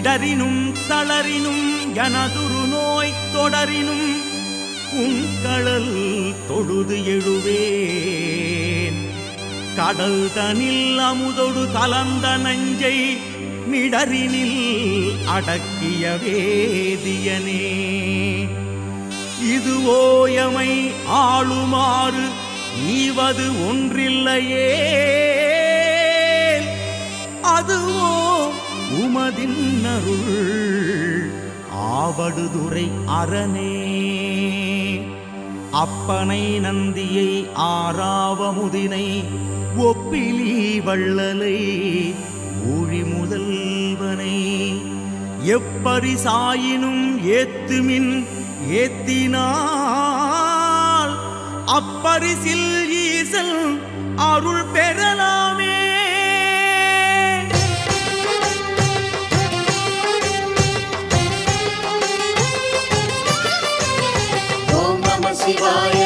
இடரினும் தளரினும் எனதுரு நோய் தொடரினும் உங்கடல் தொழுது எழுவேன். கடல் தனில் அமுதொடு கலந்த நஞ்சை மிடரினில் அடக்கிய வேதியனே. இது ஓயமை ஆளுமாறு ஈவது ஒன்றில்லையே. அதுவோ உமதின் அருள் ஆவடுதுறை அரணே. அப்பனை நந்தியை ஆறாவமுதினை ஒப்பிலி வள்ளலை ஊழி முதல்வனை. எப்பரிசாயினும் ஏத்துமின் ஏத்தினால் அப்பரிசில் ஈசல் அருள் பெறலாமே. நம சிவாய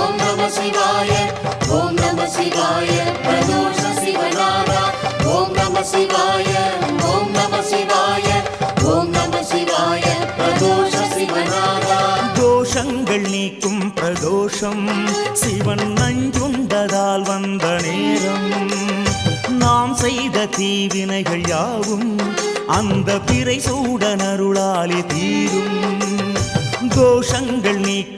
ஓம் நம சிவாய ஓம் நம சிவாய பிரதோஷ சிவநாதா. ஓம் நம சிவாய ஓம் நம சிவாய ஓம் நம சிவாய பிரதோஷ சிவநாதா. தோஷங்கள் நீக்கும் பிரதோஷம் சிவன் நஞ்சுண்டதால் வந்த நேரம். நாம் செய்த தீவினைகள் யாவும் அந்த பிறை சூடனருளாலே தீரும். தோஷங்கள் நீக்கும்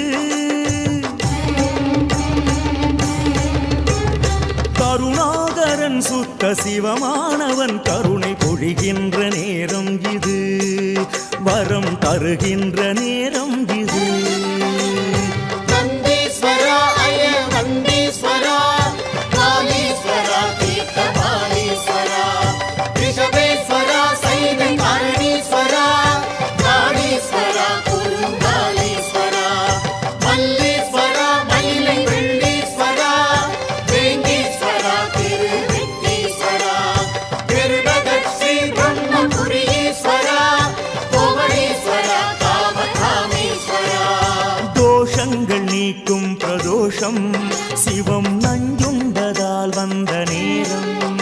சுத்த சிவமானவன் கருணை பொழிகின்ற நேரம் இது. வரம் தருகின்ற நேரம் நேரம் சிவம் நஞ்சுண்டதால் வந்த நேரம்.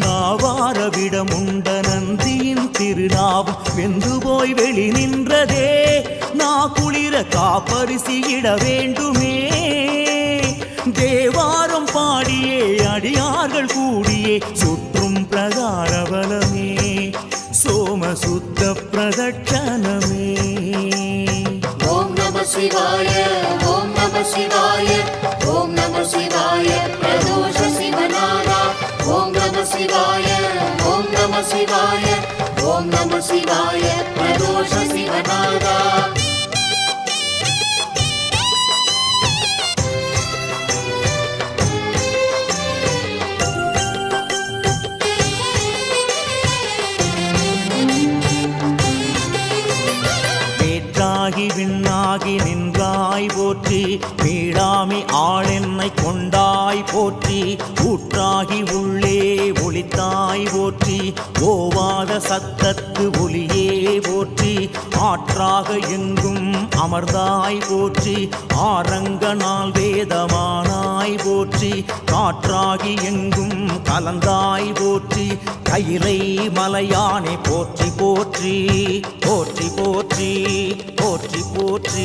நாவாரவிடம் உண்ட நந்தியின் திருநாவம் வெந்து போய் வெளி நின்றதே. நா குளிர காப்பரிசியிட வேண்டுமே. தேவாரம் பாடியே அடியார்கள் கூடியே சுற்றும் பிரகாரபலமே சோமசுத்த பிரதட்சணமே. ஓம் நம சிவாய. ஓம் நம சிவாய ஓம் நம சிவாய பிரதோஷ சிவநாதா. ஓம் நம சிவாய ஓம் நம சிவாய ஓம் நம சிவாய பிரதோஷ சிவநாதா. ஆகி நின்றாய் போற்றி. மீளாமி ஆளென்னை கொண்டாய் போற்றி. ஊற்றாகி உள்ளே ஒளித்தாய் போற்றி. ஓவாத சத்தத்து ஒளியே போற்றி. ஆற்றாக எங்கும் அமர்ந்தாய் போற்றி. ஆரங்க நாள் வேதமானாய் போற்றி. காற்றாகி எங்கும் கலந்தாய் போற்றி. கையிலை மலையானை போற்றி போற்றி. போற்றி போற்றி போற்றி போற்றி.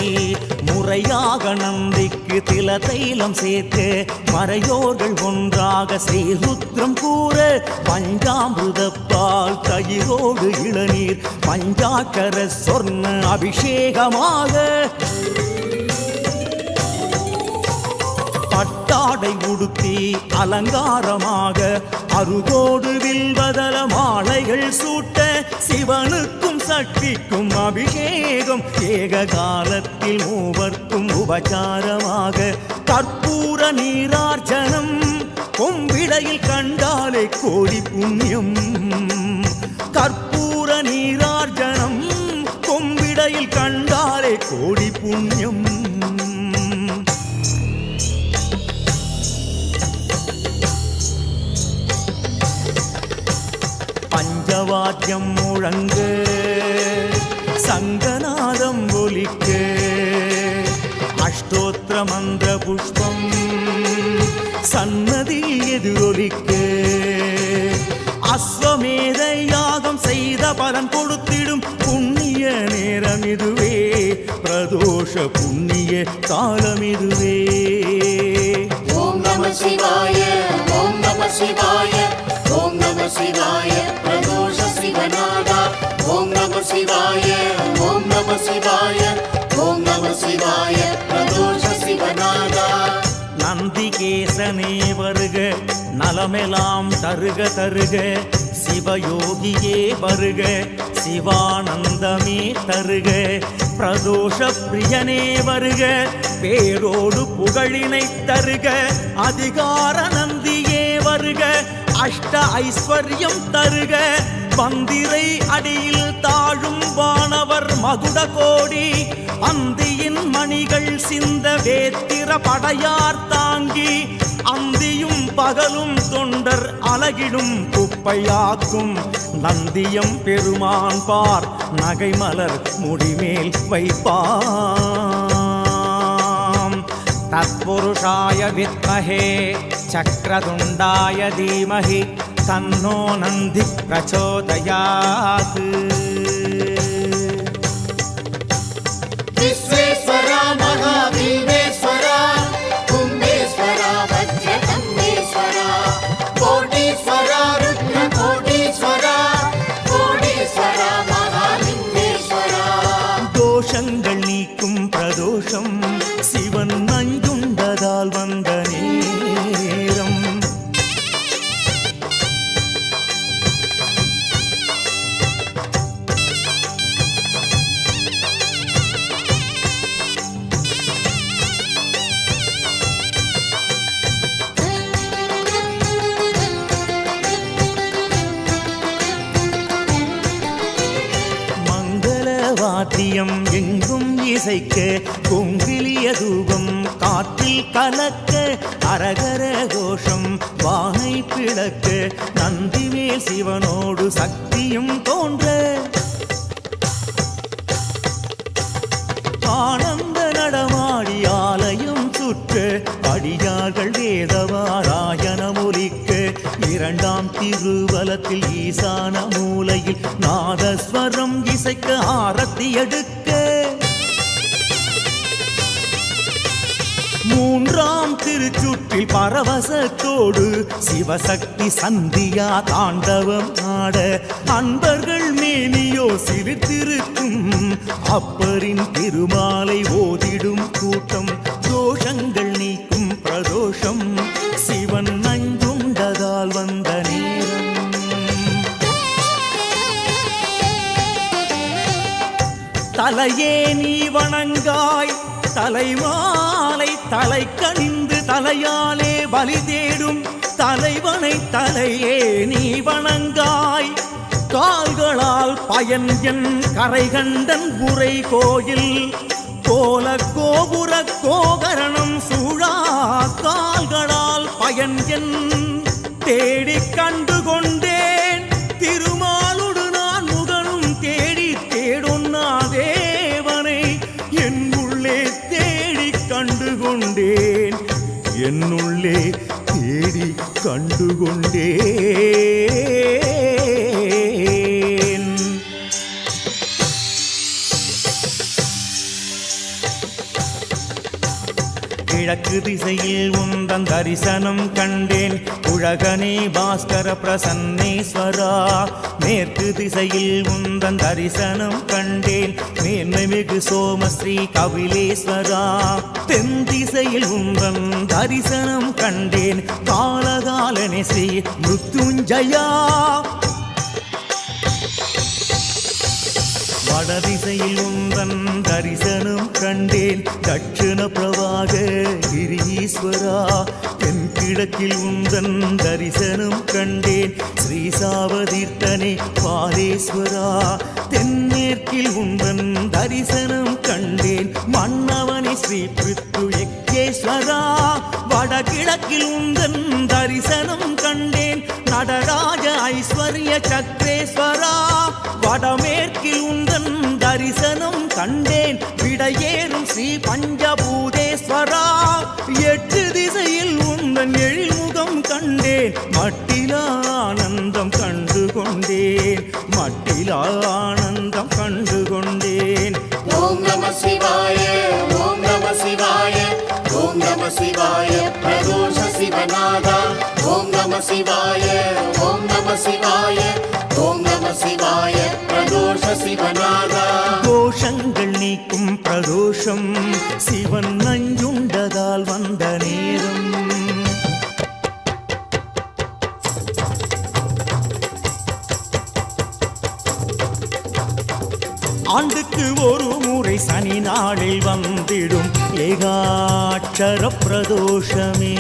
முறையாக நந்திக்கு தில தைலம் சேர்த்து மறையோர்கள் ஒன்றாக ஸ்ரீருத்ரம் கூற பஞ்சாமிருதப்பால் தயிரோடு இளநீர் பஞ்சாக்கர சொர்ண அபிஷேகமாக. பட்டாடை உடுத்தி அலங்காரமாக அருகோடு வில்வதல மாலைகள் சூட்ட சிவனுக்கும் சக்திக்கும் அபிஷேகம் ஏக காலத்தில் மூவர்க்கும் உபச்சாரமாக கற்பூர நீரார்ச்சனம் கொம்பிடையில் கண்டாலே கோடி புண்ணியம். கற்பூர நீரார்ச்சனம் கொம்பிடையில் கண்டாலே கோடி புண்ணியம். வாத்தியம் முழங்க சங்கநாதம் ஒலிக்க. அஷ்டோத்திர மந்திர புஷ்பம் சன்னதியில் எதிரொலிக்க அஸ்வமேத யாகம் செய்த பலன் கொடுத்திடும் புண்ணிய நேரம் இதுவே. பிரதோஷ புண்ணிய காலம் இதுவே. ஓம் நம சிவாய ஓம் நம சிவாய ஓம் நம சிவாய பிரதோ சிவநாதா ஓம் நம சிவாய ஓம் நம சிவாய ஓம் நம சிவாய பிரதோஷ சிவநாதா. நந்திகேசனே வருக நலமெலாம் தருக தருக சிவயோகியே வருக சிவானந்தமே தருக பிரதோஷ பிரியனே வருக பேரோடு புகழினை தருக அதிகார நந்தியே வருக அஷ்ட ஐஸ்வர்யம் தருக பந்திரை அடியில் தாழும் வானவர் மகுட கோடி. அந்தியின் மணிகள் சிந்த வேத்திர படையார் தாங்கி. அந்தியும் பகலும் தொண்டர் அலகிடும் குப்பையாக்கும். நந்தியம் பெருமான் பார் நகைமலர் முடிமேல் வைப்பாம். தத்புருஷாய வித்மகே சக்கரதுண்டாய தீமகி. तन्नो नन्दिः प्रचोदयात् विश्वेश्वरा महादेवे வாத்தியம் எங்கும் இசைக்க கொங்கிலிய தூபம் காற்றில் கலக்க அரகர கோஷம் வானை பிளக்க நந்திமேல் சிவனோடு சக்தியும் தோன்ற. ஆனந்த நடமாடி ஆலயம் சுற்ற அடியார்கள் வேதவாராயணம் இரண்டாம் திருவலத்தில் ஈசான மூலையில் நாதஸ்வரம் இசைக்க ஆரத்தி எடுக்க. மூன்றாம் திருச்சுற்றில் பரவசத்தோடு சிவசக்தி சந்தியா தாண்டவம் ஆட அன்பர்கள் மேனியோ சிரித்திருக்கும் அப்பரின் திருமாலை ஓதிடும் கூட்டம் தோஷங்கள் நீக்கும் பிரதோஷம். தலையே நீ வணங்காய். தலைமாலை தலை கணிந்து தலையாலே பலி தேடும். தலைவனை தலையே நீ வணங்காய். கால்களால் பயன் என் கரை கண்டன் உரை கோயில். கோல கோபுர கோகரணம் சூழா. கால்களால் பயன் என் தேடி கண்டு கொண்டு கண்டு கொண்டேன் என்னுள்ளே தேடி கிழக்கு திசையில் உந்தன் தரிசனம் கண்டேன். உழகனே பாஸ்கர பிரசன்னேஸ்வரா. மேற்கு திசையில் உந்தன் தரிசனம் கண்டேன். மேன்மை மிகு சோமஸ்ரீ கபிலேஸ்வரா. தென் திசையில் உந்தன் தரிசனம் கண்டேன். காலகாலனே ஸ்ரீ மிருத்துஞ்சயா வடதிசையில் உந்தன் தரிசனம் கண்டேன். தட்சிண பிரவாக கிரீஸ்வரா தென் கிழக்கில் உந்தன் தரிசனம் கண்டேன். ஸ்ரீசாவதீர்த்தனே பாலேஸ்வரா தென்மேற்கில் உந்தன் தரிசனம் கண்டேன். மன்னவனே ஸ்ரீ பிருத்து எக்கேஸ்வரா வடகிழக்கில் உந்தன் தரிசனம் கண்டேன். நடராஜ ஐஸ்வர்ய சக்ரேஸ்வரா வடமேற்கில் உந்தன் தரிசனம் கண்டேன் விடையேறும் ஸ்ரீ பஞ்சபூதேஸ்வரா. எட்டு திசையில் உந்தன் எழில்முகம் கண்டேன் மட்டிலா ஆனந்தம் கண்டு கொண்டேன் மட்டிலா ஆனந்தம் கண்டு கொண்டேன் ஓம் நம சிவாய நம சிவாய பிரதோஷ சிவநாதா. ஓம் நம சிவாய ஓம் நம சிவாய ஓம் நம சிவாய பிரதோஷ சிவநாதா. தோஷங்கள் நீக்கும் பிரதோஷம். சிவன் நஞ்சுண்டதால் வந்த நேரம். ஆண்டுக்கு ஒரு முறை சனி நாளில் வந்திடும். ஏகா அக்ஷர பிரதோஷமே